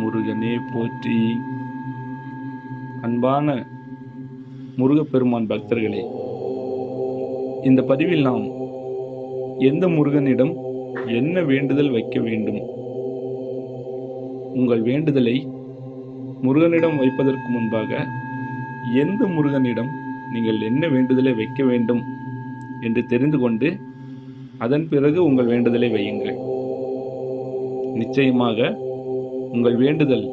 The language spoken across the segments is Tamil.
முருகனே போற்றி. அன்பான முருகப்பெருமான் பக்தர்களே இந்த பதிவில் நாம் எந்த முருகனிடம் என்ன வேண்டுதல் வைக்க வேண்டும்? உங்கள் வேண்டுதலை முருகனிடம் வைப்பதற்கு முன்பாக எந்த முருகனிடம் நீங்கள் என்ன வேண்டுதலை வைக்க வேண்டும் என்று தெரிந்து கொண்டு அதன் பிறகு உங்கள் வேண்டுதலை வையுங்கள். நிச்சயமாக உங்கள் வேண்டுதல்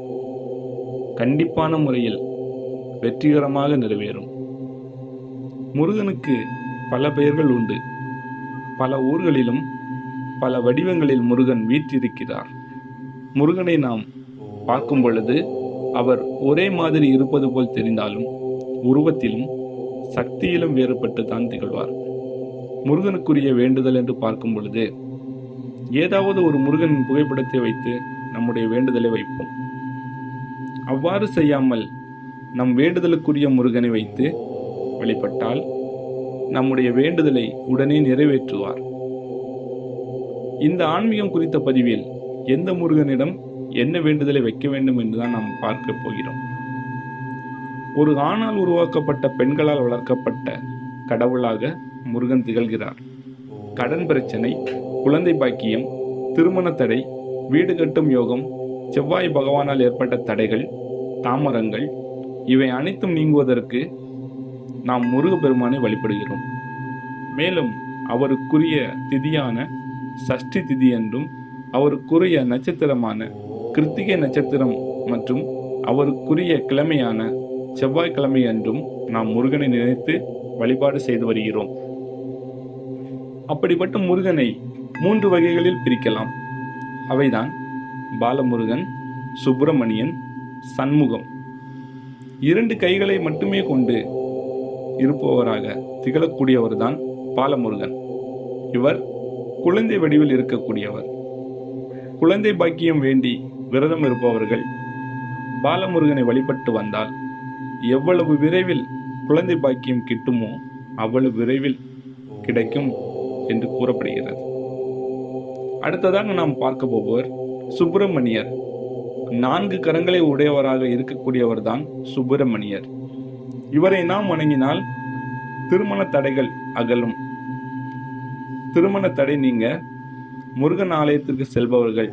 கண்டிப்பான முறையில் வெற்றிகரமாக நிறைவேறும். முருகனுக்கு பல பெயர்கள் உண்டு. பல ஊர்களிலும் பல வடிவங்களில் முருகன் வீற்றிருக்கிறார். முருகனை நாம் பார்க்கும் பொழுது அவர் ஒரே மாதிரி இருப்பது போல் தெரிந்தாலும் உருவத்திலும் சக்தியிலும் வேறுபட்டு தான் திகழ்வார். முருகனுக்குரிய வேண்டுதல் என்று பார்க்கும் பொழுது ஏதாவது ஒரு முருகனின் புகைப்படத்தை வைத்து நம்முடைய வேண்டுதலை வைப்போம். அவ்வாறு செய்யாமல் நம் வேண்டுதலுக்குரிய முருகனை வைத்து வழிபட்டால் நம்முடைய வேண்டுதலை உடனே நிறைவேற்றுவார். இந்த ஆன்மீகம் குறித்த பதிவில் எந்த முருகனிடம் என்ன வேண்டுதலை வைக்க வேண்டும் என்றுதான் நாம் பார்க்க போகிறோம். ஒரு ஆணால் உருவாக்கப்பட்ட பெண்களால் வளர்க்கப்பட்ட கடவுளாக முருகன் திகழ்கிறார். கடன் பிரச்சனை குழந்தை பாக்கியம் திருமண தடை வீடு கட்டும் யோகம் செவ்வாய் பகவானால் ஏற்பட்ட தடைகள் தாமரங்கள் இவை அனைத்தும் நீங்குவதற்கு நாம் முருகப்பெருமானை வழிபடுகிறோம். மேலும் அவருக்குரிய திதியான சஷ்டி திதி என்றும் அவருக்குரிய நட்சத்திரமான கிருத்திகை நட்சத்திரம் மற்றும் அவருக்குரிய கிழமையான செவ்வாய்க்கிழமை என்றும் நாம் முருகனை நினைத்து வழிபாடு செய்து வருகிறோம். அப்படிப்பட்ட முருகனை மூன்று வகைகளில் பிரிக்கலாம். அவைதான் பாலமுருகன் சுப்பிரமணியன் சண்முகம். இரண்டு கைகளை மட்டுமே கொண்டு இருப்பவராக திகழக்கூடியவர்தான் பாலமுருகன். இவர் குழந்தை வடிவில் இருக்கக்கூடியவர். குழந்தை பாக்கியம் வேண்டி விரதம் இருப்பவர்கள் பாலமுருகனை வழிபட்டு வந்தால் எவ்வளவு விரைவில் குழந்தை பாக்கியம் கிட்டுமோ அவ்வளவு விரைவில் கிடைக்கும் என்று கூறப்படுகிறது. அடுத்ததாக நாம் பார்க்க போபவர் சுப்பிரமணியர். நான்கு கரங்களை உடையவராக இருக்கக்கூடியவர் தான் சுப்பிரமணியர். இவரை நாம் வணங்கினால் திருமண தடைகள் அகலும். திருமண தடை நீங்க முருகன் ஆலயத்திற்கு செல்பவர்கள்.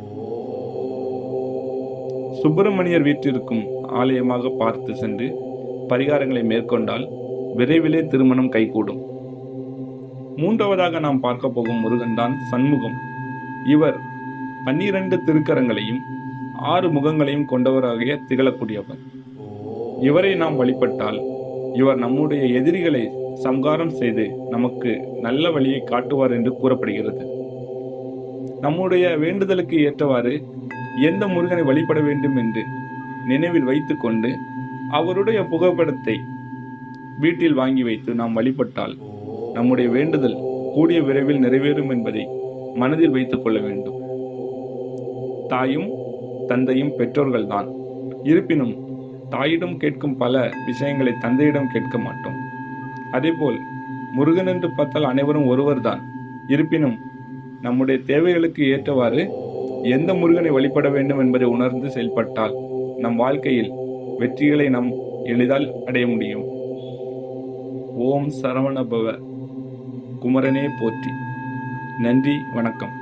சுப்பிரமணியர் வீட்டிற்கும் ஆலயமாக பார்த்து சென்று பரிகாரங்களை மேற்கொண்டால் விரைவிலே திருமணம் கைகூடும். மூன்றாவதாக நாம் பார்க்க போகும் முருகன் தான் சண்முகம். இவர் பன்னிரண்டு திருக்கரங்களையும் ஆறு முகங்களையும் கொண்டவராக திகழக்கூடியவர். இவரை நாம் வழிபட்டால் இவர் நம்முடைய எதிரிகளை சம்காரம் செய்து நமக்கு நல்ல வழியை காட்டுவார் என்று கூறப்படுகிறது. நம்முடைய வேண்டுதலுக்கு ஏற்றவாறு எந்த முருகனை வழிபட வேண்டும் என்று நினைவில் வைத்துக்கொண்டு அவருடைய புகைப்படத்தை வீட்டில் வாங்கி வைத்து நாம் வழிபட்டால் நம்முடைய வேண்டுதல் கூடிய விரைவில் நிறைவேறும் என்பதை மனதில் வைத்துக் கொள்ள வேண்டும். தாயும் தந்தையும் பெற்றோர்கள்தான். இருப்பினும் தாயிடம் கேட்கும் பல விஷயங்களை தந்தையிடம் கேட்க மாட்டோம். அதேபோல் முருகன் என்று பார்த்தால் அனைவரும் ஒருவர்தான். இருப்பினும் நம்முடைய தேவைகளுக்கு ஏற்றவாறு எந்த முருகனை வழிபட வேண்டும் என்பதை உணர்ந்து செயல்பட்டால் நம் வாழ்க்கையில் வெற்றிகளை நாம் எளிதால் அடைய முடியும். ஓம் சரவணபவ குமரனே போற்றி. நன்றி வணக்கம்.